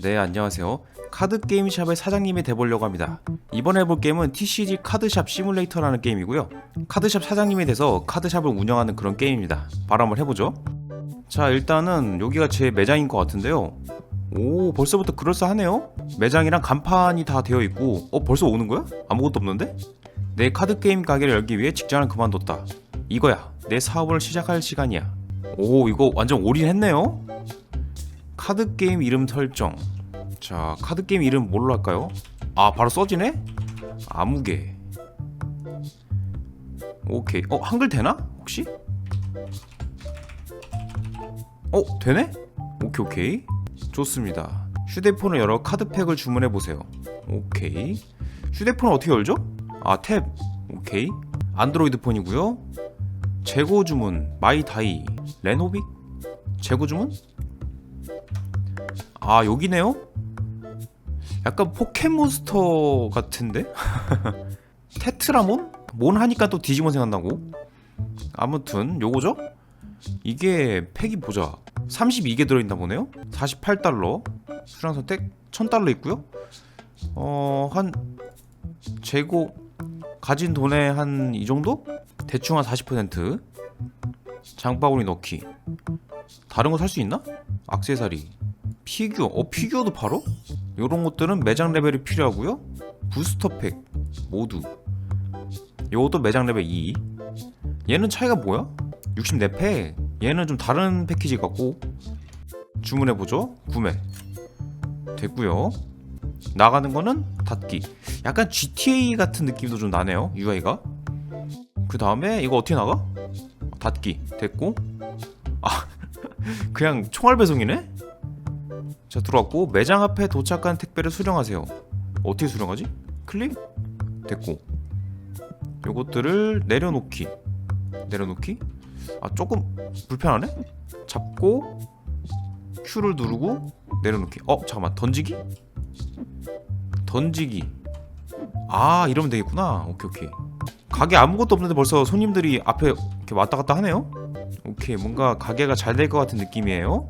네, 안녕하세요. 카드 게임 샵의 사장님이 돼보려고 합니다. 이번에 해볼 게임은 TCG 카드샵 시뮬레이터라는 게임이고요. 카드샵 사장님이 돼서 카드샵을 운영하는 그런 게임입니다. 바로 한번 해보죠. 자, 일단은 여기가 제 매장인 것 같은데요. 오, 벌써부터 그럴싸하네요. 매장이랑 간판이 다 되어 있고, 어, 벌써 오는 거야? 아무것도 없는데? 내 카드 게임 가게를 열기 위해 직장을 그만뒀다. 이거야. 내 사업을 시작할 시간이야. 오, 이거 완전 올인했네요. 카드 게임 이름 설정. 자, 카드 게임 이름 뭘로 할까요? 아, 바로 써지네? 아무개. 오케이. 어, 한글 되나? 혹시? 어, 되네? 오케이, 오케이. 좋습니다. 휴대폰을 열어 카드팩을 주문해 보세요. 오케이. 휴대폰을 어떻게 열죠? 아, 탭. 오케이. 안드로이드 폰이고요. 재고 주문 마이 다이 레노빅 재고 주문? 아 여기네요? 약간 포켓몬스터 같은데? 테트라몬? 몬 하니까 또 디지몬 생각나고 아무튼 요거죠? 이게 팩이 보자 32개 들어있나 보네요 48달러 수량 선택 1000달러 있고요 어 한 재고 가진 돈의 한 이 정도? 대충 한 40% 장바구니 넣기. 다른 거 살 수 있나? 악세사리. 피규어. 어 피규어도 팔어? 요런 것들은 매장 레벨이 필요하고요. 부스터팩. 모두. 요것도 매장 레벨 2 얘는 차이가 뭐야? 64팩. 얘는 좀 다른 패키지 같고. 주문해보죠. 구매. 됐고요. 나가는 거는 닫기. 약간 GTA 같은 느낌도 좀 나네요 UI가. 그 다음에 이거 어떻게 나가? 닫기 됐고 아 그냥 총알 배송이네? 자 들어왔고 매장 앞에 도착한 택배를 수령하세요 어떻게 수령하지? 클릭? 됐고 요것들을 내려놓기 내려놓기? 아 조금 불편하네? 잡고 Q를 누르고 내려놓기 어 잠깐만 던지기? 던지기 아 이러면 되겠구나 오케이 오케이 가게 아무것도 없는데 벌써 손님들이 앞에 이렇게 왔다 갔다 하네요. 오케이 뭔가 가게가 잘 될 것 같은 느낌이에요.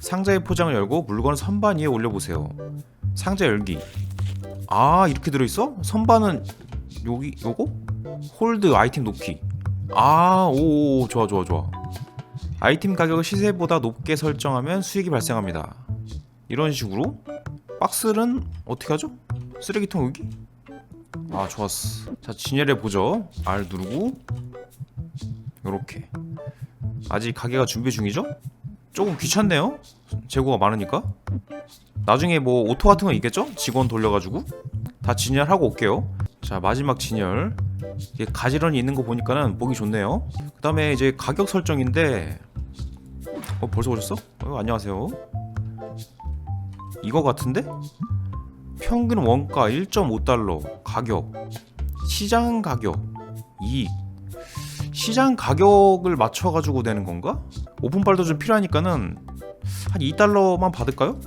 상자의 포장을 열고 물건을 선반 위에 올려보세요. 상자 열기. 아 이렇게 들어있어? 선반은 여기 요거? 홀드 아이템 놓기. 아오 좋아 좋아 좋아. 아이템 가격을 시세보다 높게 설정하면 수익이 발생합니다. 이런 식으로 박스는 어떻게 하죠? 쓰레기통 여기? 아 좋았어. 자 진열해 보죠. R 누르고. 요렇게. 아직 가게가 준비 중이죠? 조금 귀찮네요. 재고가 많으니까. 나중에 뭐 오토 같은 거 있겠죠? 직원 돌려가지고. 다 진열하고 올게요. 자 마지막 진열. 이게 가지런히 있는 거 보니까는 보기 좋네요. 그 다음에 이제 가격 설정인데 어 벌써 오셨어? 어, 안녕하세요. 이거 같은데? 평균 원가 1.5달러 가격 시장 가격 이익 시장 가격을 맞춰 가지고 되는 건가? 오픈발도 좀 필요하니까는 한 2달러만 받을까요?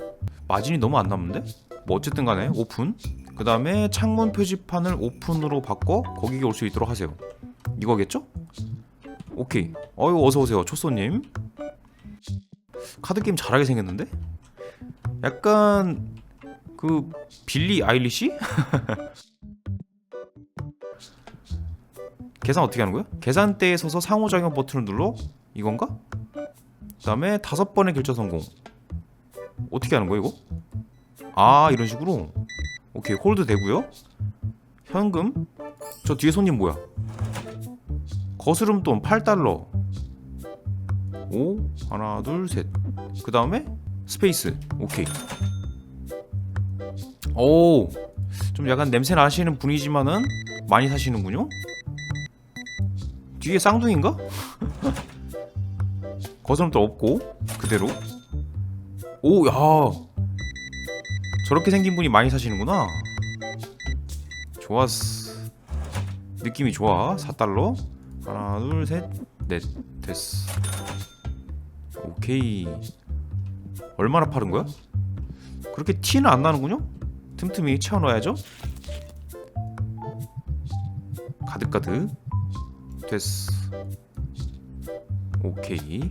마진이 너무 안 남는데? 뭐 어쨌든 간에 오픈 그 다음에 창문 표지판을 오픈으로 바꿔 거기에 올 수 있도록 하세요 이거겠죠? 오케이 어유 어서오세요 초소님 카드게임 잘하게 생겼는데? 약간 그 빌리 아일리시? 계산 어떻게 하는 거야? 계산대에 서서 상호작용 버튼을 눌러 이건가? 그 다음에 다섯 번의 결제 성공. 어떻게 하는 거야 이거? 아 이런 식으로. 오케이 홀드 되고요. 현금. 저 뒤에 손님 뭐야? 거스름 돈 8달러. 오 하나 둘 셋. 그 다음에 스페이스. 오케이. 오, 좀 약간 냄새 나시는 분이지만은 많이 사시는군요. 뒤에 쌍둥이인가? 거스름도 없고 그대로. 오, 야, 저렇게 생긴 분이 많이 사시는구나. 좋았어. 느낌이 좋아. 4달러. 하나, 둘, 셋, 넷, 됐어. 오케이. 얼마나 파는 거야? 그렇게 티는 안 나는군요? 틈틈이 채워 넣어야죠. 가득가득 됐어. 오케이.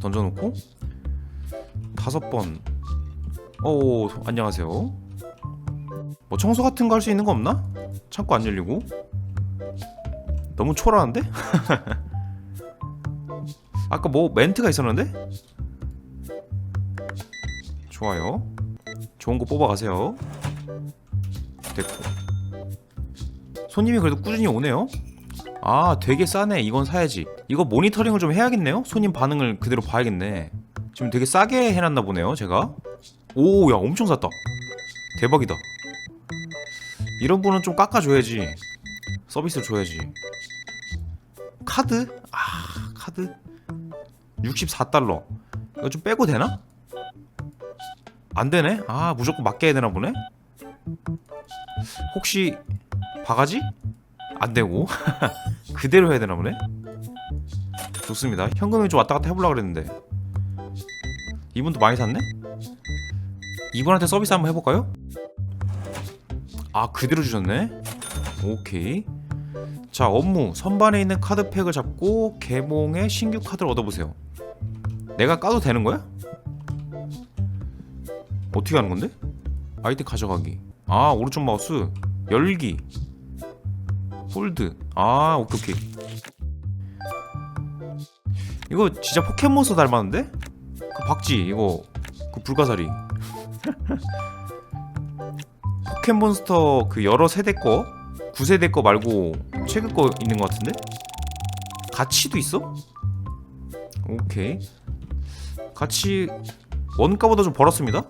던져놓고 다섯 번. 오 안녕하세요 뭐 청소 같은 거 할 수 있는 거 없나? 창고 안 열리고 너무 초라한데? 아까 뭐 멘트가 있었는데? 좋아요 좋은 거 뽑아가세요. 됐고. 손님이 그래도 꾸준히 오네요. 아 되게 싸네. 이건 사야지. 이거 모니터링을 좀 해야겠네요? 손님 반응을 그대로 봐야겠네. 지금 되게 싸게 해놨나 보네요 제가. 오야 엄청 쌌다. 대박이다. 이런 분은 좀 깎아줘야지. 서비스를 줘야지. 카드? 아 카드? 64달러. 이거 좀 빼고 되나? 안 되네? 아 무조건 맡겨야 되나 보네? 혹시 바가지? 안 되고 그대로 해야 되나 보네? 좋습니다 현금이 좀 왔다 갔다 해보려고 그랬는데 이분도 많이 샀네? 이분한테 서비스 한번 해볼까요? 아 그대로 주셨네 오케이 자 업무 선반에 있는 카드팩을 잡고 개봉의 신규 카드를 얻어보세요 내가 까도 되는 거야? 어떻게 하는 건데? 아이템 가져가기. 아 오른쪽 마우스. 열기. 홀드. 아 오케이 오케이. 이거 진짜 포켓몬스터 닮았는데? 그 박쥐 이거. 그 불가사리. 포켓몬스터 그 여러 세대 거 9세대 거 말고 최근 거 있는 것 같은데? 가치도 있어? 오케이. 가치 원가보다 좀 벌었습니다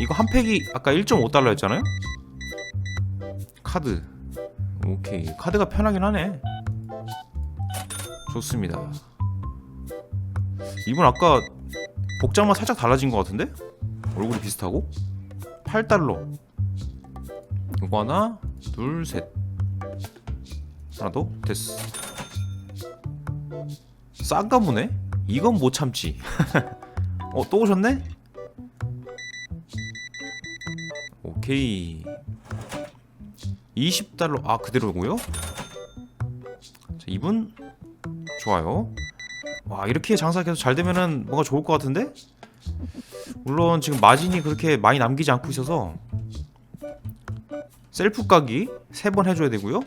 이거 한 팩이 아까 1.5달러 였잖아요? 카드. 오케이. 카드가 편하긴 하네. 좋습니다. 이분 아까 복장만 살짝 달라진 것 같은데? 얼굴이 비슷하고? 8달러. 이거 하나 둘셋. 하나 더. 됐어. 싼가 보네? 이건 못 참지. 어 또 오셨네? 오케이 20달러 아 그대로고요? 자 이분 좋아요 와 이렇게 장사 계속 잘 되면은 뭔가 좋을 것 같은데? 물론 지금 마진이 그렇게 많이 남기지 않고 있어서 셀프 까기 3번 해줘야 되고요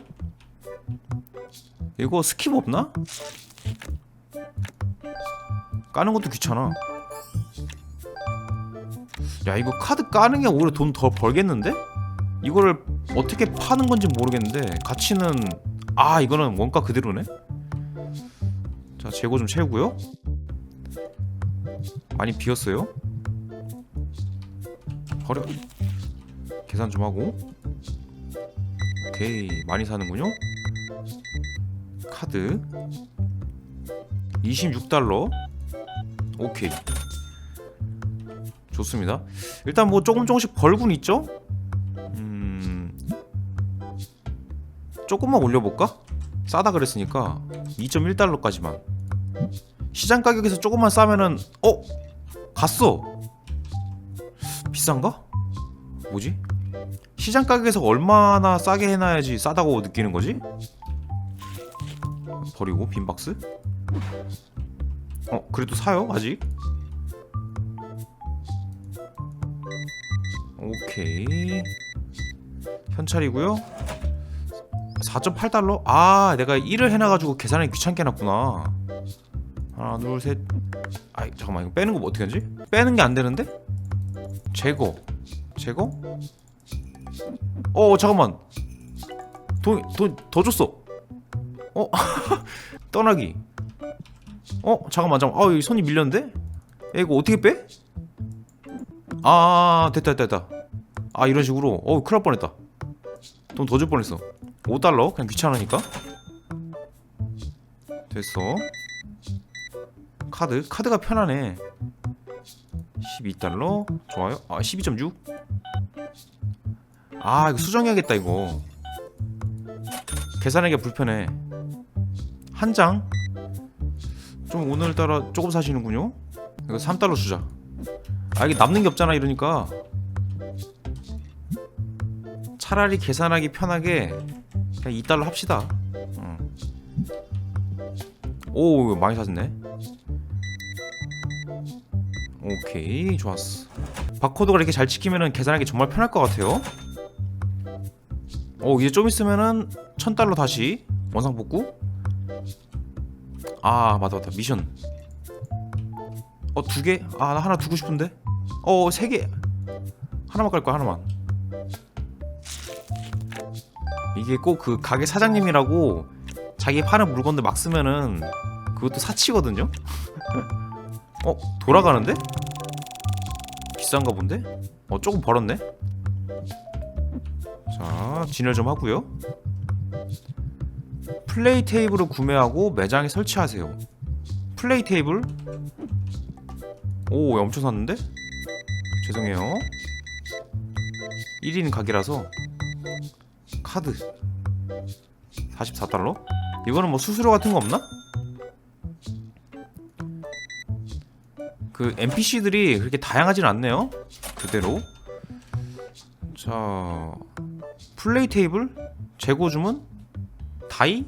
이거 스킵 없나? 까는 것도 귀찮아 야 이거 카드 까는 게 오히려 돈 더 벌겠는데? 이거를 어떻게 파는 건지 모르겠는데 가치는 아 이거는 원가 그대로네? 자 재고 좀 채우고요. 많이 비었어요. 버려. 계산 좀 하고. 오케이 많이 사는군요. 카드. 26달러. 오케이 좋습니다. 일단 뭐 조금 조금씩 벌군 있죠? 음. 조금만 올려볼까? 싸다 그랬으니까 2.1달러까지만. 시장 가격에서 조금만 싸면은 어? 갔어. 비싼가? 뭐지? 시장 가격에서 얼마나 싸게 해놔야지 싸다고 느끼는 거지? 버리고 빈 박스? 어 그래도 사요 아직 오케이 현찰이고요 4.8달러? 아 내가 1을 해놔가지고 계산하기 귀찮게 해놨구나 하나 둘셋 아이 잠깐만 이거 빼는 거 뭐 어떻게 하지? 빼는 게 안 되는데? 제거 제거? 어 잠깐만 돈돈더 줬어 어 떠나기 어 잠깐만 잠깐만 아 여기 손이 밀렸는데? 야 이거 어떻게 빼? 아 됐다 됐다 됐다. 아 이런 식으로. 어 큰일 날 뻔했다. 돈 더 줄 뻔했어. 5달러? 그냥 귀찮으니까? 됐어. 카드? 카드가 편하네. 12달러? 좋아요. 아 12.6 아 이거 수정해야겠다 이거. 계산하기가 불편해. 한 장? 좀 오늘따라 조금 사시는군요? 이거 3달러 주자 아 이게 남는 게 없잖아 이러니까 차라리 계산하기 편하게 그냥 2달러 합시다 응. 오 많이 사셨네 오케이 좋았어 바코드가 이렇게 잘 찍히면은 계산하기 정말 편할 것 같아요. 어 이제 좀 있으면은 천 달러 다시 원상 복구. 아 맞다 맞다 미션. 어 두 개? 아 나 하나 두고 싶은데. 어 세 개. 하나만 깔 거야 하나만. 이게 꼭 그 가게 사장님이라고 자기 파는 물건들 막 쓰면은 그것도 사치거든요. 어 돌아가는데? 비싼가 본데? 어 조금 벌었네. 자 진열 좀 하고요. 플레이 테이블을 구매하고 매장에 설치하세요. 플레이 테이블? 오 엄청 샀는데? 죄송해요. 1인 가게라서 카드 44달러? 이거는 뭐 수수료 같은 거 없나? 그 NPC들이 그렇게 다양하진 않네요. 그대로. 자, 플레이 테이블 재고 주문 다이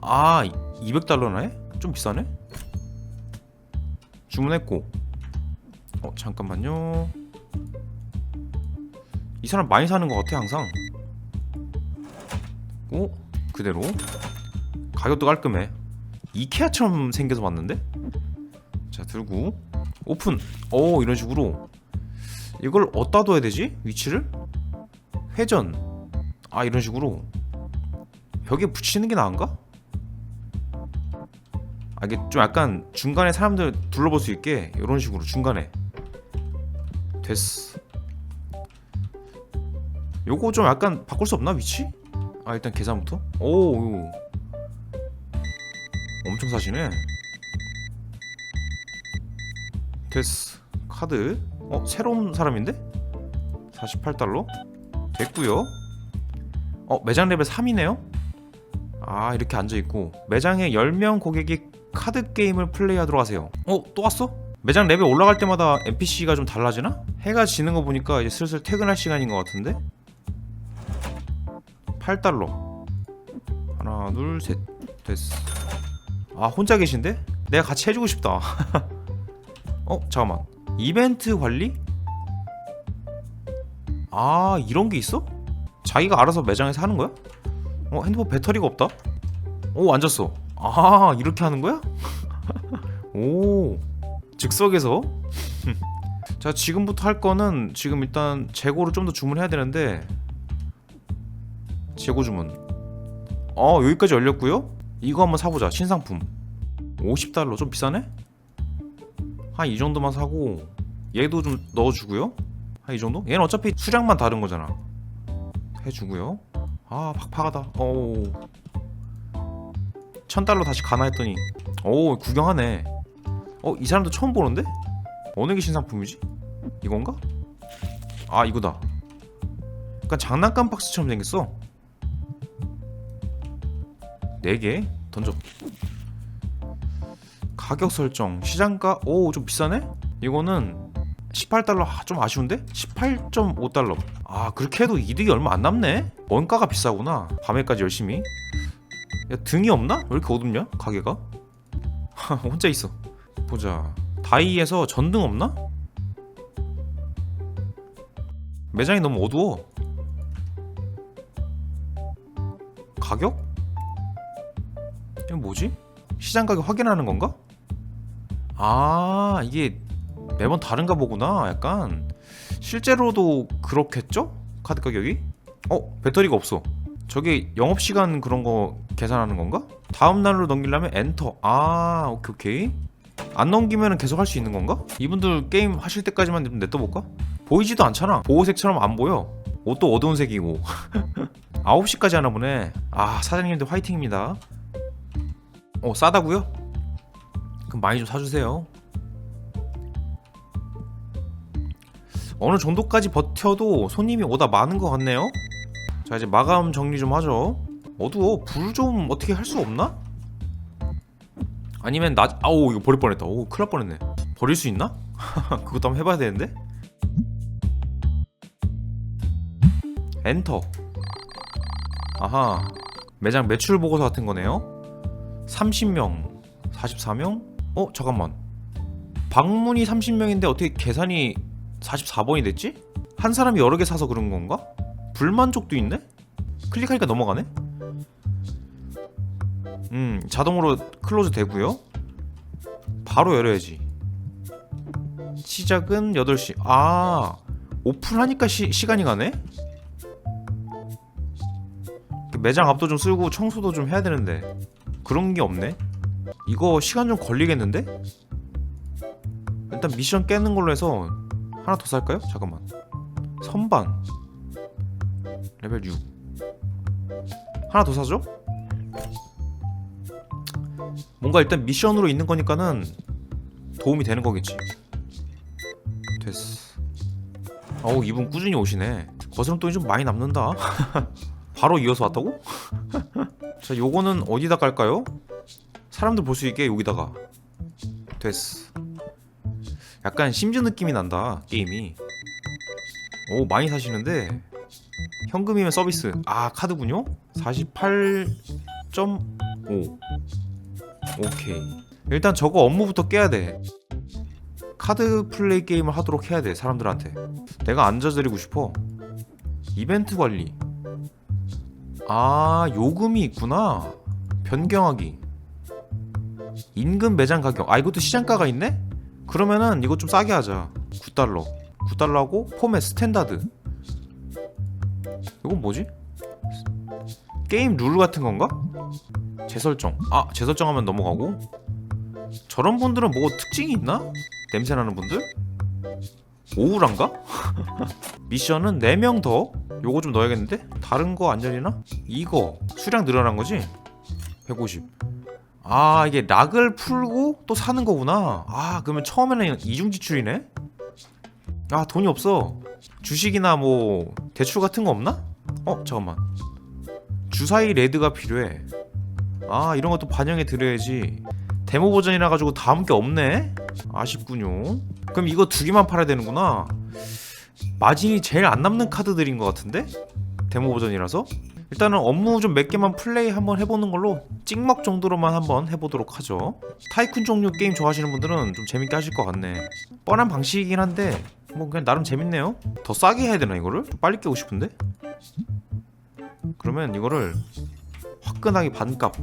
아 200달러네? 좀 비싸네? 주문했고 어 잠깐만요. 이 사람 많이 사는 것 같아 항상. 오 그대로. 가격도 깔끔해. 이케아처럼 생겨서 왔는데? 자 들고. 오픈. 오 이런 식으로. 이걸 어디다 둬야 되지? 위치를? 회전. 아 이런 식으로. 벽에 붙이는 게 나은가? 아 이게 좀 약간 중간에 사람들 둘러볼 수 있게 이런 식으로 중간에 됐어 요거 좀 약간 바꿀 수 없나 위치? 아 일단 계산부터? 오 오. 엄청 사시네. 됐어 카드. 어 새로운 사람인데? 48달러? 됐고요. 어 매장 레벨 3이네요? 아 이렇게 앉아있고. 매장에 10명 고객이 카드 게임을 플레이하도록 하세요. 어 또 왔어? 매장 레벨 올라갈 때마다 NPC가 좀 달라지나? 해가 지는 거 보니까 이제 슬슬 퇴근할 시간인 것 같은데 8달러 하나 둘 셋 됐어 아 혼자 계신데? 내가 같이 해주고 싶다 어 잠깐만 이벤트 관리? 아 이런 게 있어? 자기가 알아서 매장에서 하는 거야? 어 핸드폰 배터리가 없다 오 앉았어 아 이렇게 하는 거야? 오 즉석에서? 자 지금부터 할 거는 지금 일단 재고를 좀 더 주문해야 되는데 재고 주문. 어 여기까지 열렸고요. 이거 한번 사보자 신상품. 50달러 좀 비싸네? 한 이 정도만 사고 얘도 좀 넣어주고요. 한 이 정도? 얘는 어차피 수량만 다른 거잖아. 해주고요. 아 팍팍하다. 어우 천 달러 다시 가나 했더니. 오 구경하네 어 이 사람도 처음 보는데? 어느 게 신상품이지? 이건가? 아 이거다 약간 장난감 박스처럼 생겼어 4개 던져 가격 설정 시장가 오 좀 비싸네? 이거는 18달러 아, 좀 아쉬운데? 18.5달러 아 그렇게 해도 이득이 얼마 안 남네 원가가 비싸구나 밤에까지 열심히 야 등이 없나? 왜 이렇게 어둡냐 가게가? 혼자 있어 보자 다이에서 전등 없나? 매장이 너무 어두워 가격? 이건 뭐지? 시장 가격 확인하는 건가? 아 이게 매번 다른가 보구나 약간 실제로도 그렇겠죠? 카드 가격이? 어 배터리가 없어 저게 영업시간 그런 거 계산하는 건가? 다음 날로 넘기려면 엔터 아 오케이 오케이 안 넘기면 계속 할 수 있는 건가? 이분들 게임 하실 때까지만 좀 냅둬볼까? 보이지도 않잖아. 보호색처럼 안 보여. 옷도 어두운 색이고. 9시까지 하나 보네. 아 사장님들 화이팅입니다. 어 싸다고요? 그럼 많이 좀 사주세요. 어느 정도까지 버텨도 손님이 오다 많은 것 같네요. 자 이제 마감 정리 좀 하죠. 어두워. 불 좀 어떻게 할 수 없나? 아니면 낮 아우 이거 버릴 뻔했다 오 큰일 날 뻔했네 버릴 수 있나? 그것도 한번 해봐야 되는데 엔터 아하 매장 매출 보고서 같은 거네요 30명 44명? 어 잠깐만 방문이 30명인데 어떻게 계산이 44번이 됐지? 한 사람이 여러 개 사서 그런 건가? 불만족도 있네? 클릭하니까 넘어가네? 음 자동으로 클로즈 되고요 바로 열어야지 시작은 8시 아 오픈하니까 시, 시간이 가네? 그 매장 앞도 좀 쓸고 청소도 좀 해야 되는데 그런 게 없네 이거 시간 좀 걸리겠는데? 일단 미션 깨는 걸로 해서 하나 더 살까요? 잠깐만 선반 레벨 6 하나 더 사죠? 뭔가 일단 미션으로 있는 거니까는 도움이 되는 거겠지. 됐어. 어우 이분 꾸준히 오시네. 거스름돈이 좀 많이 남는다. 바로 이어서 왔다고? 자 요거는 어디다 깔까요? 사람들 볼 수 있게 여기다가. 됐어. 약간 심즈 느낌이 난다 게임이. 오 많이 사시는데? 현금이면 서비스. 아 카드군요? 48.5 오케이. 일단 저거 업무부터 깨야 돼. 카드 플레이 게임을 하도록 해야 돼 사람들한테. 내가 앉아드리고 싶어. 이벤트 관리. 아 요금이 있구나. 변경하기. 임금 매장 가격. 아 이것도 시장가가 있네? 그러면은 이거 좀 싸게 하자. 9달러. 9달러하고 포맷 스탠다드. 이건 뭐지? 게임 룰 같은 건가? 재설정 아 재설정하면 넘어가고 저런 분들은 뭐 특징이 있나? 냄새나는 분들? 오우란가? 미션은 4명 더 요거 좀 넣어야겠는데? 다른 거 안 열리나? 이거 수량 늘어난 거지? 150아 이게 락을 풀고 또 사는 거구나 아 그러면 처음에는 이중 지출이네 아 돈이 없어 주식이나 뭐 대출 같은 거 없나? 어 잠깐만 주사위 레드가 필요해. 아 이런 것도 반영해 드려야지. 데모 버전이라 가지고 다음 게 없네? 아쉽군요. 그럼 이거 두 개만 팔아야 되는구나. 마진이 제일 안 남는 카드들인 것 같은데? 데모 버전이라서? 일단은 업무 좀 몇 개만 플레이 한번 해보는 걸로 찍먹 정도로만 한번 해보도록 하죠. 타이쿤 종류 게임 좋아하시는 분들은 좀 재밌게 하실 것 같네. 뻔한 방식이긴 한데 뭐 그냥 나름 재밌네요. 더 싸게 해야 되나 이거를? 좀 빨리 깨고 싶은데 그러면 이거를 화끈하게 반값.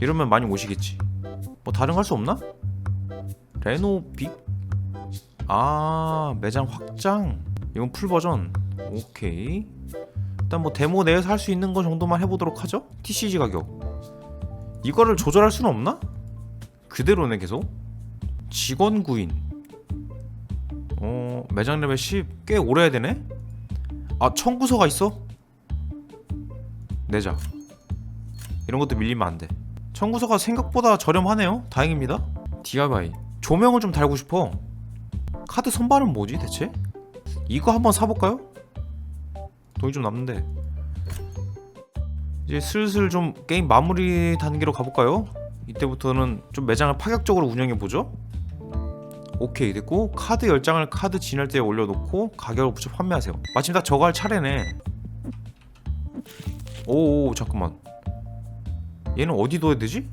이러면 많이 오시겠지. 뭐 다른 거 할 수 없나? 레노빅? 아 매장 확장. 이건 풀 버전. 오케이. 일단 뭐 데모 내에서 할 수 있는 거 정도만 해보도록 하죠. TCG 가격. 이거를 조절할 수는 없나? 그대로네 계속. 직원 구인. 어 매장 레벨 10 꽤 오래 해야 되네 아 청구서가 있어? 내자 이런 것도 밀리면 안돼 청구서가 생각보다 저렴하네요 다행입니다 디아바이 조명을 좀 달고 싶어 카드 선발은 뭐지 대체? 이거 한번 사볼까요? 돈이 좀 남는데 이제 슬슬 좀 게임 마무리 단계로 가볼까요? 이때부터는 좀 매장을 파격적으로 운영해보죠 오케이 됐고 카드 10장을 카드 진열대에 올려놓고 가격을 붙여 판매하세요 마침 딱 저거 할 차례네 오 잠깐만 얘는 어디 둬야 되지?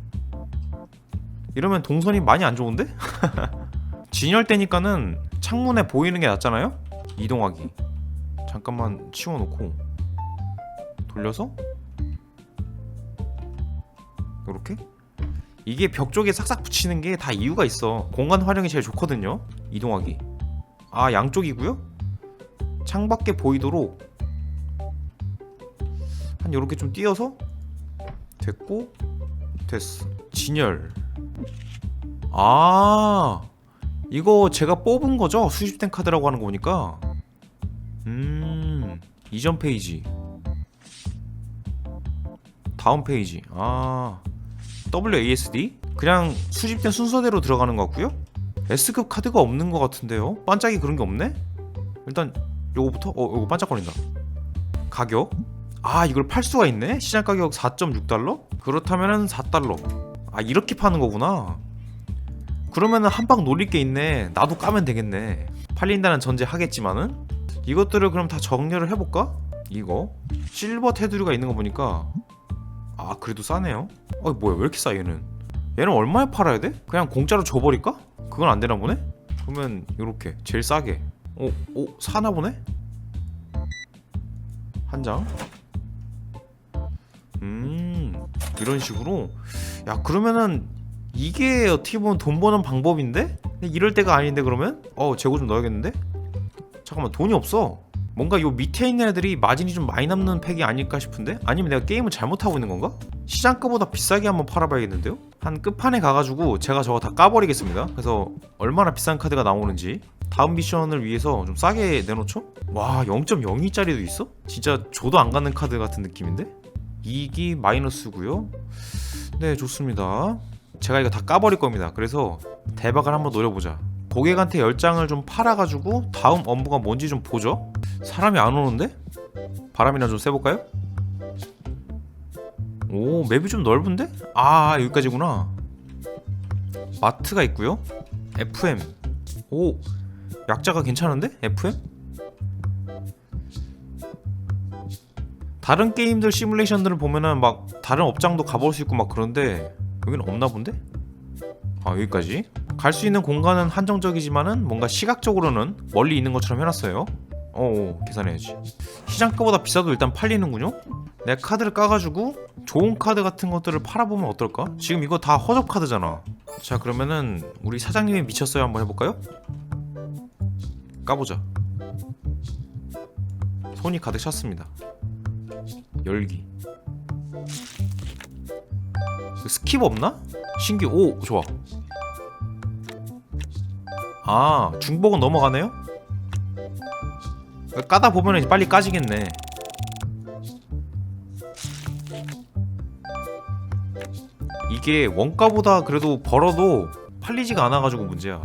이러면 동선이 많이 안 좋은데? 진열대니까는 창문에 보이는 게 낫잖아요? 이동하기 잠깐만 치워놓고 돌려서 요렇게 이게 벽 쪽에 싹싹 붙이는 게 다 이유가 있어. 공간 활용이 제일 좋거든요 이동하기. 아 양쪽이고요? 창밖에 보이도록 한 요렇게 좀 띄어서 됐고 됐어. 진열. 아 이거 제가 뽑은 거죠? 수집된 카드라고 하는 거 보니까. 음 이전 페이지. 다음 페이지. 아 WASD 그냥 수집된 순서대로 들어가는 것 같고요. S급 카드가 없는 것 같은데요. 반짝이 그런 게 없네? 일단 요거부터? 어 요거 반짝거린다. 가격? 아 이걸 팔 수가 있네? 시장 가격 4.6달러? 그렇다면은 4달러. 아 이렇게 파는 거구나. 그러면은 한 방 놀릴 게 있네. 나도 까면 되겠네. 팔린다는 전제 하겠지만은? 이것들을 그럼 다 정렬을 해볼까? 이거. 실버 테두리가 있는 거 보니까 아 그래도 싸네요 어 뭐야 왜 이렇게 싸 얘는 얘는 얼마에 팔아야 돼? 그냥 공짜로 줘버릴까? 그건 안 되나 보네? 그러면 요렇게 제일 싸게 오, 오 사나 보네? 한 장? 음 이런 식으로 야 그러면은 이게 어떻게 보면 돈 버는 방법인데? 이럴 때가 아닌데 그러면? 어 재고 좀 넣어야겠는데? 잠깐만 돈이 없어 뭔가 요 밑에 있는 애들이 마진이 좀 많이 남는 팩이 아닐까 싶은데? 아니면 내가 게임을 잘못하고 있는 건가? 시장가보다 비싸게 한번 팔아봐야겠는데요? 한 끝판에 가가지고 제가 저거 다 까버리겠습니다 그래서 얼마나 비싼 카드가 나오는지 다음 미션을 위해서 좀 싸게 내놓죠? 와 0.02짜리도 있어? 진짜 줘도 안 가는 카드 같은 느낌인데? 이익이 마이너스고요 네 좋습니다 제가 이거 다 까버릴 겁니다 그래서 대박을 한번 노려보자 고객한테 10장을 좀 팔아가지고 다음 업무가 뭔지 좀 보죠 사람이 안 오는데? 바람이나 좀 쐬볼까요? 오 맵이 좀 넓은데? 아 여기까지구나 마트가 있고요 FM 오 약자가 괜찮은데? FM? 다른 게임들 시뮬레이션들을 보면은 막 다른 업장도 가볼 수 있고 막 그런데 여기는 없나 본데? 아 여기까지 갈 수 있는 공간은 한정적이지만은 뭔가 시각적으로는 멀리 있는 것처럼 해놨어요 어 계산해야지 시장가보다 비싸도 일단 팔리는군요 내 카드를 까가지고 좋은 카드 같은 것들을 팔아보면 어떨까? 지금 이거 다 허접 카드잖아 자 그러면은 우리 사장님이 미쳤어요 한번 해볼까요? 까보자 손이 가득 찼습니다 열기 그 스킵 없나? 신기 오 좋아 아 중복은 넘어가네요? 까다 보면 이제 빨리 까지겠네 이게 원가보다 그래도 벌어도 팔리지가 않아가지고 문제야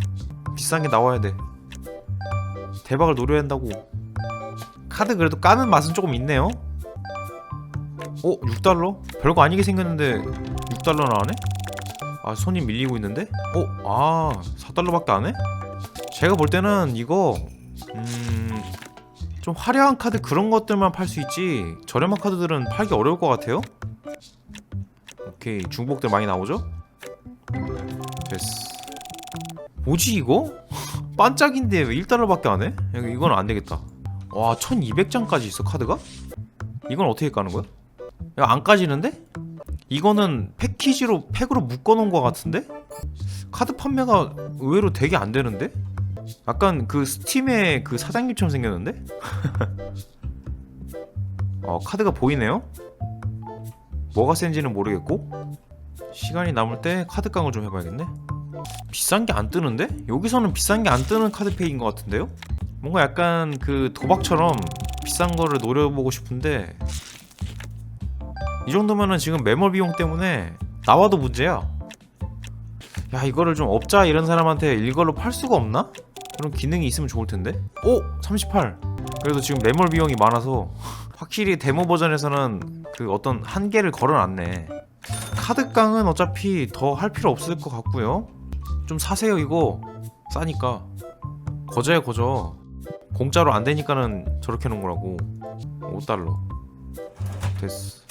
비싼 게 나와야 돼 대박을 노려야 한다고 카드 그래도 까는 맛은 조금 있네요 어? 6달러? 별거 아니게 생겼는데 6달러 나가네? 아 손이 밀리고 있는데? 어? 아 4달러밖에 안 해? 제가 볼 때는 이거 음... 좀 화려한 카드 그런 것들만 팔 수 있지 저렴한 카드들은 팔기 어려울 것 같아요 오케이 중복들 많이 나오죠? 됐어 뭐지 이거? 반짝인데 왜 1달러밖에 안 해? 이건 안 되겠다 와 1200장까지 있어 카드가? 이건 어떻게 까는 거야? 이거 안 까지는데? 이거는 패키지로 팩으로 묶어놓은 것 같은데? 카드 판매가 의외로 되게 안 되는데? 약간 그 스팀의 그 사장님처럼 생겼는데? 어 카드가 보이네요? 뭐가 센지는 모르겠고 시간이 남을 때 카드 깡을 좀 해봐야겠네 비싼 게 안 뜨는데? 여기서는 비싼 게 안 뜨는 카드팩인 것 같은데요? 뭔가 약간 그 도박처럼 비싼 거를 노려보고 싶은데 이 정도면은 지금 매몰 비용 때문에 나와도 문제야 야 이거를 좀 업자 이런 사람한테 일걸로 팔 수가 없나? 그런 기능이 있으면 좋을 텐데? 오! 38 그래도 지금 매몰 비용이 많아서 확실히 데모 버전에서는 그 어떤 한계를 걸어놨네. 카드깡은 어차피 더 할 필요 없을 것 같고요. 좀 사세요 이거. 싸니까. 거저야 거저. 공짜로 안 되니까는 저렇게 해놓은 거라고. 5달러. 됐어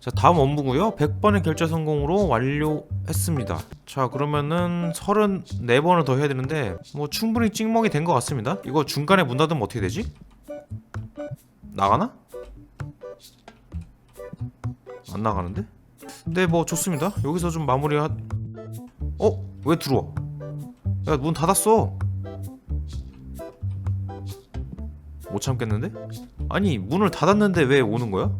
자 다음 업무고요 100번의 결제 성공으로 완료했습니다 자 그러면은 34번을 더 해야 되는데 뭐 충분히 찍먹이 된 것 같습니다 이거 중간에 문 닫으면 어떻게 되지? 나가나? 안 나가는데? 네 뭐 좋습니다 여기서 좀 마무리 하... 어? 왜 들어와? 야 문 닫았어 못 참겠는데? 아니 문을 닫았는데 왜 오는 거야?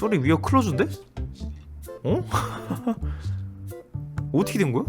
소리 위어 클로즈인데? 어? 어떻게 된 거야?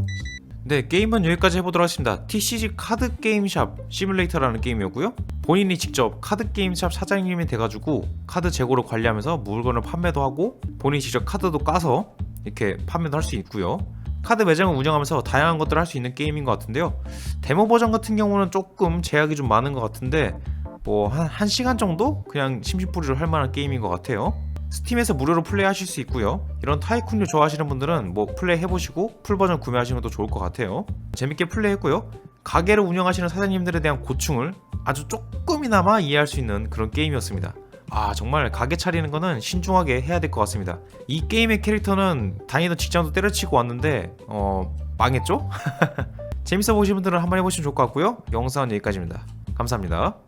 네 게임은 여기까지 해보도록 하겠습니다 TCG 카드 게임샵 시뮬레이터라는 게임이었고요 본인이 직접 카드 게임샵 사장님이 돼가지고 카드 재고를 관리하면서 물건을 판매도 하고 본인이 직접 카드도 까서 이렇게 판매도 할 수 있고요 카드 매장을 운영하면서 다양한 것들을 할 수 있는 게임인 것 같은데요 데모 버전 같은 경우는 조금 제약이 좀 많은 것 같은데 뭐 한 1시간 정도 그냥 심심풀이로 할 만한 게임인 것 같아요 스팀에서 무료로 플레이하실 수 있고요. 이런 타이쿤류 좋아하시는 분들은 뭐 플레이 해보시고 풀 버전 구매하시는 것도 좋을 것 같아요. 재밌게 플레이했고요. 가게를 운영하시는 사장님들에 대한 고충을 아주 조금이나마 이해할 수 있는 그런 게임이었습니다. 아 정말 가게 차리는 거는 신중하게 해야 될 것 같습니다 이 게임의 캐릭터는 다니던 직장도 때려치고 왔는데 어 망했죠? 재밌어 보신 분들은 한번 해보시면 좋을 것 같고요 영상은 여기까지입니다 감사합니다